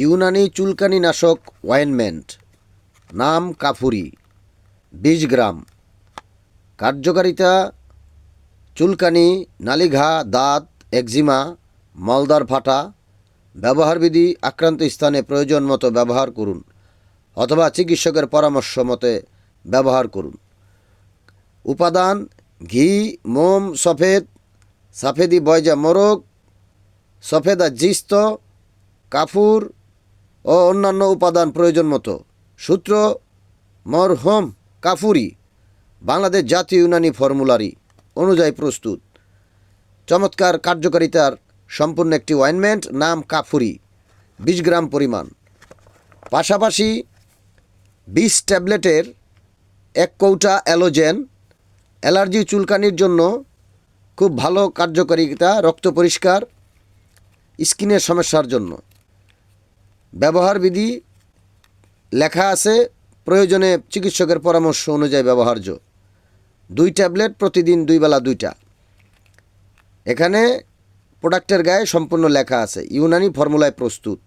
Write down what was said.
ইউনানি চুলকানি নাশক ওয়াইনমেন্ট নাম কাফুরি। বিশ গ্রাম। কার্যকারিতা, চুলকানি, নালিঘা, দাঁত, একজিমা, মলদার ফাটা। ব্যবহারবিধি, আক্রান্ত স্থানে প্রয়োজন মতো ব্যবহার করুন অথবা চিকিৎসকের পরামর্শ মতে ব্যবহার করুন। উপাদান, ঘি, মোম, সফেদ, সাফেদি, বয়জা, মোরগ, সফেদা, জিস্ত, কাফুর ও অন্যান্য উপাদান প্রয়োজন মতো। সূত্র, মরহম, কাফুরি, বাংলাদেশ জাতীয় ইউনানি ফর্মুলারি অনুযায়ী প্রস্তুত। চমৎকার কার্যকারিতার সম্পূর্ণ একটি ওয়াইনমেন্ট নাম কাফুরি, বিশ গ্রাম পরিমাণ। পাশাপাশি বিশ ট্যাবলেটের এক কৌটা অ্যালোজেন, অ্যালার্জি চুলকানির জন্য খুব ভালো কার্যকারিতা, রক্ত পরিষ্কার, স্কিনের সমস্যার জন্য। ব্যবহার বিধি লেখা আছে, প্রয়োজনে চিকিৎসকের পরামর্শ অনুযায়ী ব্যবহার্য। দুই ট্যাবলেট প্রতিদিন দুই বেলা দুইটা। এখানে প্রোডাক্টের গায়ে সম্পূর্ণ লেখা আছে, ইউনানি ফর্মুলায় প্রস্তুত।